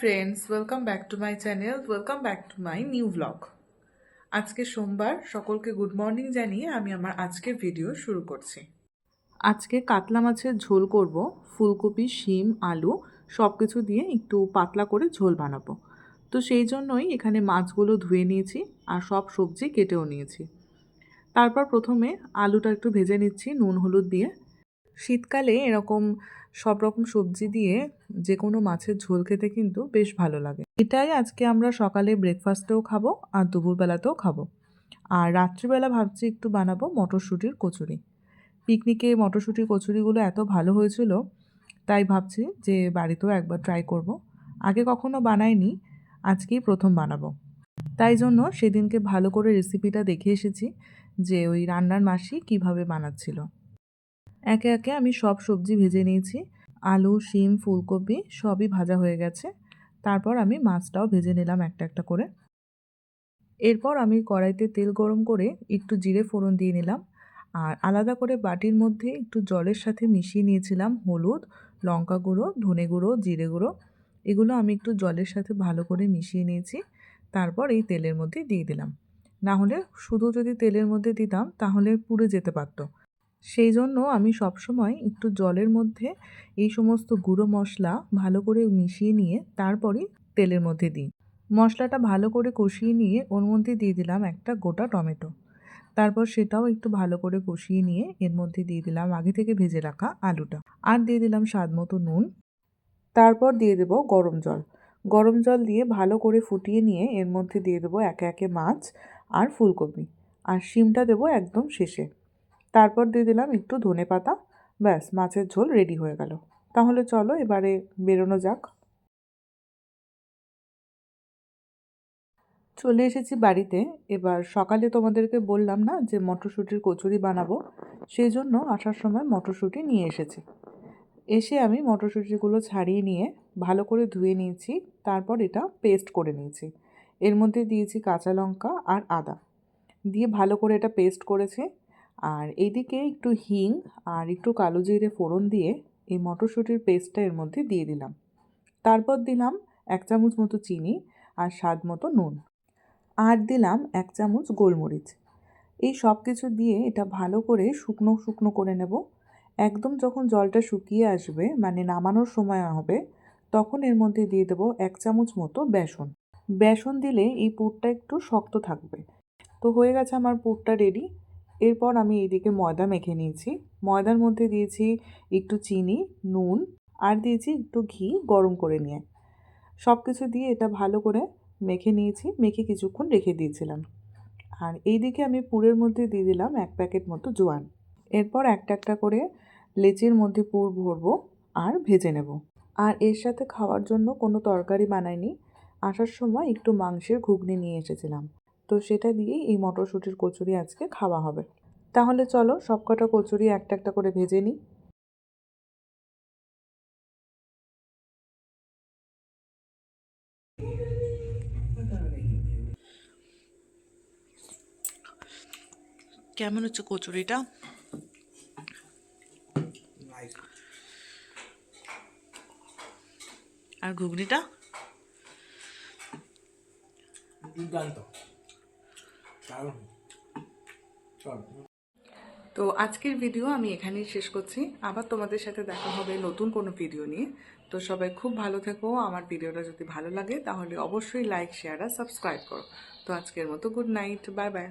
Friends welcome back to my channel welcome back to my new blog আজকে সোমবার, সকলকে good morning জানিয়ে আমি আমার আজকের ভিডিও শুরু করছি। আজকে কাতলা মাছের ঝোল করব, ফুলকপি, শিম, আলু সব কিছু দিয়ে একটু পাতলা করে ঝোল বানাবো। তো সেই জন্যই এখানে মাছগুলো ধুয়ে নিয়েছি আর সব সবজি কেটেও নিয়েছি। তারপর প্রথমে আলুটা একটু ভেজে নিচ্ছি, নুন, হলুদ দিয়ে। শীতকালে এরকম সব রকম সবজি দিয়ে যে কোনো মাছের ঝোল খেতে কিন্তু বেশ ভালো লাগে। এটাই আজকে আমরা সকালে ব্রেকফাস্টেও খাব আর দুপুরবেলাতেও খাব। আর রাত্রিবেলা ভাবছি একটু বানাবো মটরশুঁটির কচুরি। পিকনিকে মটরশুঁটির কচুরিগুলো এত ভালো হয়েছিল, তাই ভাবছি যে বাড়িতেও একবার ট্রাই করব। আগে কখনো বানাইনি, আজকেই প্রথম বানাবো। তাই জন্য সেদিনকে ভালো করে রেসিপিটা দেখে এসেছি যে ওই রান্নার মাসি কীভাবে বানাচ্ছিল। একে একে আমি সব সবজি ভেজে নিয়েছি। আলু, শিম, ফুলকপি সবই ভাজা হয়ে গেছে। তারপর আমি মাছটাও ভেজে নিলাম একটা একটা করে। এরপর আমি কড়াইতে তেল গরম করে একটু জিরে ফোড়ন দিয়ে নিলাম। আর আলাদা করে বাটির মধ্যে একটু জলের সাথে মিশিয়ে নিয়েছিলাম হলুদ, লঙ্কা গুঁড়ো, ধনে গুঁড়ো, জিরে গুঁড়ো। এগুলো আমি একটু জলের সাথে ভালো করে মিশিয়ে নিয়েছি। তারপর এই তেলের মধ্যে দিয়ে দিলাম। না হলে শুধু যদি তেলের মধ্যে দিতাম তাহলে পুড়ে যেতে পারতো। সেই জন্য আমি সবসময় একটু জলের মধ্যে এই সমস্ত গুঁড়ো মশলা ভালো করে মিশিয়ে নিয়ে তারপরে তেলের মধ্যে দিই। মশলাটা ভালো করে কষিয়ে নিয়ে ওর মধ্যে দিয়ে দিলাম একটা গোটা টমেটো। তারপর সেটাও একটু ভালো করে কষিয়ে নিয়ে এর মধ্যে দিয়ে দিলাম আগে থেকে ভেজে রাখা আলুটা। আর দিয়ে দিলাম স্বাদ মতো নুন। তারপর দিয়ে দেবো গরম জল। গরম জল দিয়ে ভালো করে ফুটিয়ে নিয়ে এর মধ্যে দিয়ে দেবো একে একে মাছ আর ফুলকপি। আর শিমটা দেবো একদম শেষে। তারপর দিয়ে দিলাম একটু ধনে পাতা। ব্যাস, মাছের ঝোল রেডি হয়ে গেল। তাহলে চলো এবারে বেরোনো যাক। চলে এসেছি বাড়িতে। এবার সকালে তোমাদেরকে বললাম না যে মটরশুঁটির কচুরি বানাবো? সেই জন্য আসার সময় মটরশুঁটি নিয়ে এসেছি। এসে আমি মটরশুঁটিগুলো ছাড়িয়ে নিয়ে ভালো করে ধুয়ে নিয়েছি, তারপর এটা পেস্ট করে নিয়েছি। এর মধ্যে দিয়েছি কাঁচা লঙ্কা আর আদা। দিয়ে ভালো করে এটা পেস্ট করেছি। আর এইদিকে একটু হিং আর একটু কালো জিরে ফোড়ন দিয়ে এই মটরশুঁটির পেস্টটা এর মধ্যে দিয়ে দিলাম। তারপর দিলাম এক চামচ মতো চিনি আর স্বাদ মতো নুন। আর দিলাম এক চামচ গোলমরিচ। এই সব কিছু দিয়ে এটা ভালো করে শুকনো শুকনো করে নেব। একদম যখন জলটা শুকিয়ে আসবে মানে নামানোর সময় হবে, তখন এর মধ্যে দিয়ে দেবো এক চামচ মতো বেসন। বেসন দিলে এই পুরটা একটু শক্ত থাকবে। তো হয়ে গেছে আমার পুরটা রেডি এরপর আমি এইদিকে ময়দা মেখে নিয়েছি। ময়দার মধ্যে দিয়েছি একটু চিনি, নুন আর দিয়েছি একটু ঘি গরম করে নিয়ে। সব কিছু দিয়ে এটা ভালো করে মেখে নিয়েছি, মেখে কিছুক্ষণ রেখে দিয়েছিলাম। আর এইদিকে আমি পুরের মধ্যে দিয়ে দিলাম এক প্যাকেট মতো জোয়ান। এরপর একটা একটা করে লেচির মধ্যে পুর ভরবো আর ভেজে নেব। আর এর সাথে খাওয়ার জন্য কোনো তরকারি বানাইনি। আসার সময় একটু মাংসের ঘুগনি নিয়ে এসেছিলাম। তো সেটা দিয়েই এই মটরশুঁটির কচুরি আজকে খাওয়া হবে। তাহলে চলো সবকটা কচুরি একটা একটা করে ভেজে নিই। কেমন হচ্ছে কচুরিটা? আর ঘুগনিটা? দুর্দান্ত। তো আজকের ভিডিও আমি এখানেই শেষ করছি। আবার তোমাদের সাথে দেখা হবে নতুন কোনো ভিডিও নিয়ে। তো সবাই খুব ভালো থেকো। আমার ভিডিওটা যদি ভালো লাগে, তাহলে অবশ্যই লাইক শেয়ার আর সাবস্ক্রাইব করো। তো আজকের মতো গুড নাইট বাই বাই